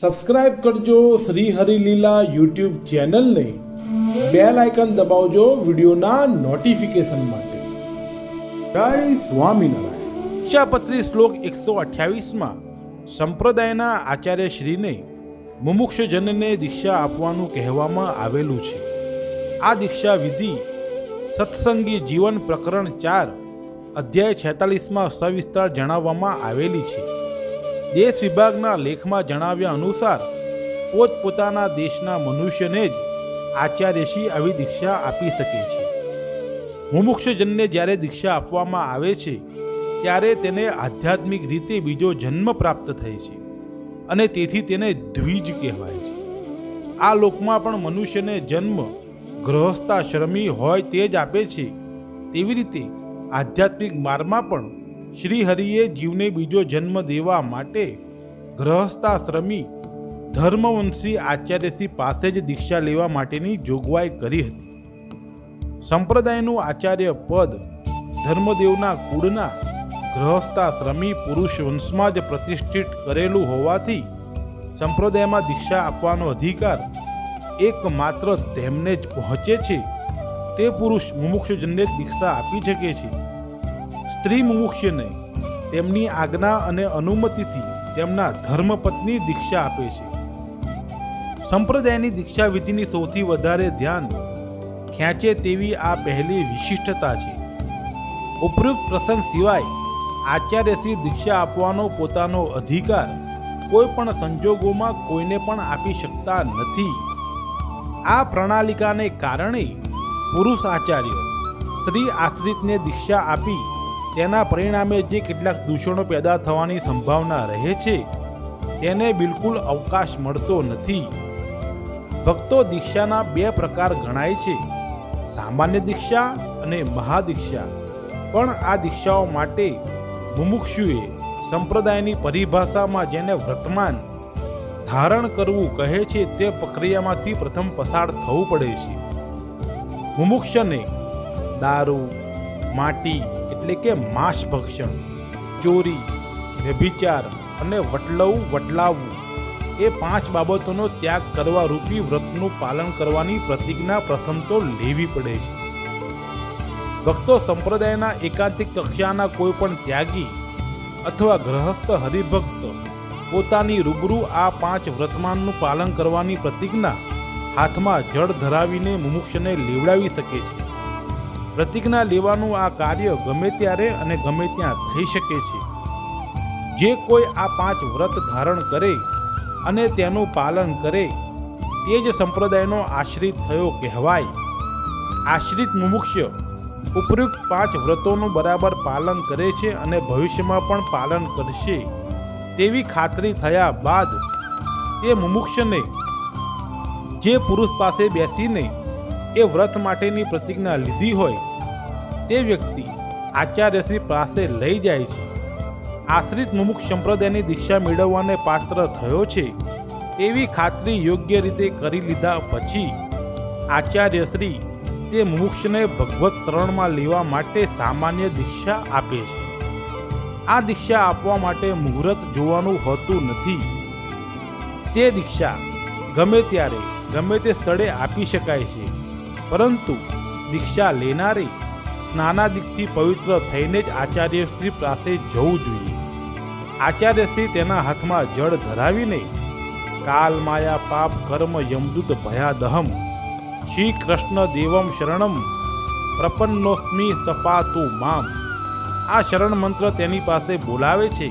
Subscribe કરજો Shri Harileela YouTube ચેનલને. Bell icon દબાવજો વિડીયોના નોટિફિકેશન માટે. જય સ્વામિનારાયણ. શિક્ષાપત્રી શ્લોક એકસો અઠ્યાવીસમાં સંપ્રદાયના આચાર્ય શ્રીને મુમુક્ષજનને દીક્ષા આપવાનું કહેવામાં આવેલું છે. આ દીક્ષા વિધિ સત્સંગી જીવન પ્રકરણ ચાર, અધ્યાય છેતાલીસમાં સવિસ્તાર જણાવવામાં આવેલી છે. દેશ વિભાગના લેખમાં જણાવ્યા અનુસાર, પોતપોતાના દેશના મનુષ્યને જ આચાર્યશ્રી આવી દીક્ષા આપી શકે છે. મુમુક્ષજનને જ્યારે દીક્ષા આપવામાં આવે છે, ત્યારે તેને આધ્યાત્મિક રીતે બીજો જન્મ પ્રાપ્ત થાય છે અને તેથી તેને દ્વિજ કહેવાય છે. આ લોકમાં પણ મનુષ્યને જન્મ, ગ્રહસ્થાશ્રમી હોય તે જ આપે છે, તેવી રીતે આધ્યાત્મિક માર્ગમાં પણ શ્રી હરિએ જીવને બીજો જન્મ દેવા માટે ગ્રહસ્થાશ્રમી ધર્મવંશી આચાર્યથી પાસે જ દીક્ષા લેવા માટેની જોગવાઈ કરી હતી. સંપ્રદાયનું આચાર્ય પદ ધર્મદેવના કુળના ગ્રહસ્થાશ્રમી પુરુષ વંશમાં જ પ્રતિષ્ઠિત કરેલું હોવાથી સંપ્રદાયમાં દીક્ષા આપવાનો અધિકાર એકમાત્ર તેમને જ પહોંચે છે. તે પુરુષ મુમુક્ષજનને દીક્ષા આપી શકે છે. સ્ત્રી મુમુક્ષને તેમની આજ્ઞા અને અનુમતિથી તેમના ધર્મપત્ની દીક્ષા આપે છે. સંપ્રદાયની દીક્ષા સૌથી વધારે ધ્યાન ખેંચે તેવી આ પહેલી વિશિષ્ટતા છે. ઉપયુક્ત પ્રસંગ સિવાય આચાર્યશ્રી દીક્ષા આપવાનો પોતાનો અધિકાર કોઈ પણ સંજોગોમાં કોઈને પણ આપી શકતા નથી. આ પ્રણાલિકાને કારણે પુરુષ આચાર્ય સ્ત્રી આશ્રિતને દીક્ષા આપી તેના પરિણામે જે કેટલાક દૂષણો પેદા થવાની સંભાવના રહે છે, તેને બિલકુલ અવકાશ મળતો નથી. ભક્તો દીક્ષાના બે પ્રકાર ગણાય છે, સામાન્ય દીક્ષા અને મહાદીક્ષા. પણ આ દીક્ષાઓ માટે મુમુક્ષુએ સંપ્રદાયની પરિભાષામાં જેને વર્તમાન ધારણ કરવું કહે છે, તે પ્રક્રિયામાંથી પ્રથમ પસાર થવું પડે છે. મુમુક્ષને દારૂ, માટી એટલે કે માંસ ભક્ષણ, ચોરી, વ્યભિચાર અને વટલવું વટલાવવું, એ પાંચ બાબતોનો ત્યાગ કરવા રૂપી વ્રતનું પાલન કરવાની પ્રતિજ્ઞા પ્રથમ તો લેવી પડે છે. ભક્તો સંપ્રદાયના એકાંતિક કક્ષાના કોઈ પણ ત્યાગી અથવા ગ્રહસ્થ હરિભક્ત પોતાની રૂબરૂ આ પાંચ વ્રતમાનનું પાલન કરવાની પ્રતિજ્ઞા હાથમાં જળ ધરાવીને મુમુક્ષને લેવડાવી શકે છે. પ્રતિજ્ઞા લેવાનું આ કાર્ય ગમે ત્યારે અને ગમે ત્યાં થઈ શકે છે. જે કોઈ આ પાંચ વ્રત ધારણ કરે અને તેનું પાલન કરે, તે જ સંપ્રદાયનો આશ્રિત થયો કહેવાય. આશ્રિત મુમુક્ષ ઉપયુક્ત પાંચ વ્રતોનું બરાબર પાલન કરે છે અને ભવિષ્યમાં પણ પાલન કરશે. તેવી ખાતરી થયા બાદ તે મુમુક્ષને, જે પુરુષ પાસે બેસીને એ વ્રત માટેની પ્રતિજ્ઞા લીધી હોય, તે વ્યક્તિ આચાર્યશ્રી પાસે લઈ જાય છે. આશ્રિત મુમુક્ષ સંપ્રદાયની દીક્ષા મેળવવાને પાત્ર થયો છે, એવી ખાતરી યોગ્ય રીતે કરી લીધા પછી આચાર્યશ્રી તે મુમુક્ષને ભગવત શરણમાં લેવા માટે સામાન્ય દીક્ષા આપે છે. આ દીક્ષા આપવા માટે મુહૂર્ત જોવાનું હોતું નથી. તે દીક્ષા ગમે ત્યારે ગમે તે સ્થળે આપી શકાય છે. પરંતુ દીક્ષા લેનારે સ્નાનાદિકથી પવિત્ર થઈને જ આચાર્યશ્રી પાસે જવું જોઈએ. આચાર્યશ્રી તેના હાથમાં જળ ધરાવીને કાલ માયા પાપ કર્મ યમદૂત ભયાદહમ શ્રી કૃષ્ણ દેવમ શરણમ પ્રપન્નોસ્મી સપાતુ મામ. આ શરણ મંત્ર તેની પાસે બોલાવે છે.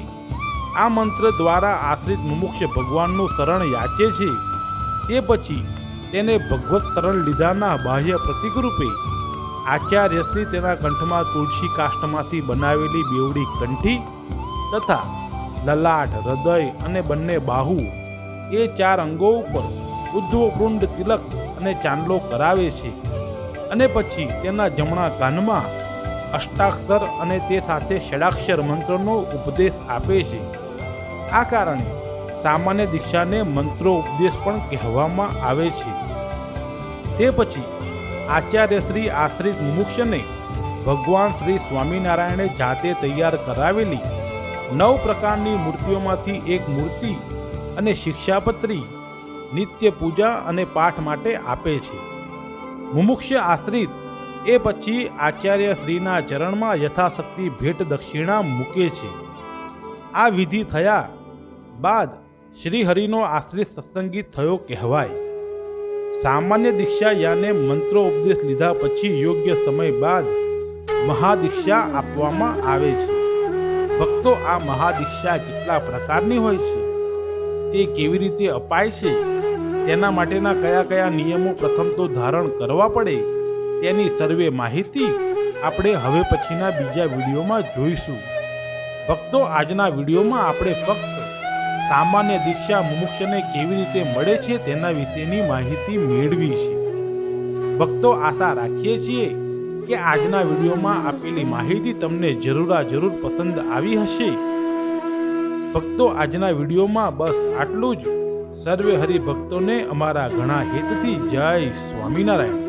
આ મંત્ર દ્વારા આશ્રિત મુમુક્ષ ભગવાનનું શરણ યાચે છે. તે પછી તેને ભગવત શરણ લીધાના બાહ્ય પ્રતિકરૂપે આચાર્યશ્રી તેના કંઠમાં તુલસી કાષ્ઠમાંથી બનાવેલી બેવડી કંઠી તથા લલાટ, હૃદય અને બંને બાહુ એ ચાર અંગો ઉપર ઉદ્ધવપૃંડ તિલક અને ચાંદલો કરાવે છે અને પછી તેના જમણા કાનમાં અષ્ટાક્ષર અને તે સાથે ષડાક્ષર મંત્રનો ઉપદેશ આપે છે. આ કારણે સામાન્ય દીક્ષાને મંત્રો ઉપદેશ પણ કહેવામાં આવે છે. તે પછી આચાર્ય શ્રી આશ્રિત મુમુક્ષને ભગવાન શ્રી સ્વામિનારાયણે જાતે તૈયાર કરાવેલી નવ પ્રકારની મૂર્તિઓમાંથી એક મૂર્તિ અને શિક્ષાપત્રી, નિત્ય પૂજા અને પાઠ માટે આપે છે. મુમુક્ષ આશ્રિત એ પછી આચાર્ય શ્રીના ચરણમાં યથાશક્તિ ભેટ દક્ષિણા મૂકે છે. આ વિધિ થયા બાદ શ્રીહરિનો આશ્રિત સત્સંગી થયો કહેવાય. સામાન્ય દીક્ષા યાને મંત્રો ઉપદેશ લીધા પછી યોગ્ય સમય બાદ મહાદીક્ષા આપવામાં આવે છે. ભક્તો આ મહાદીક્ષા કેટલા પ્રકારની હોય છે? તે કેવી રીતે અપાય છે? તેના માટેના કયા કયા નિયમો પ્રથમ તો ધારણ કરવા પડે? તેની સર્વે માહિતી આપણે હવે પછીના બીજા વિડીયોમાં જોઈશું. ભક્તો, આજના વિડીયોમાં આપણે ફક્ત સામાન્ય દીક્ષા મુમુક્ષને કેવી રીતે મળે છે તેના વિશેની માહિતી મેળવી છે. ભક્તો આશા રાખીએ છીએ કે આજના વિડીયોમાં આપેલી માહિતી તમને જરૂરા જરૂર પસંદ આવી હશે. ભક્તો આજના વિડીયોમાં બસ આટલું જ. સર્વે હરિભક્તોને અમારા ઘણા હિતથી જય સ્વામિનારાયણ.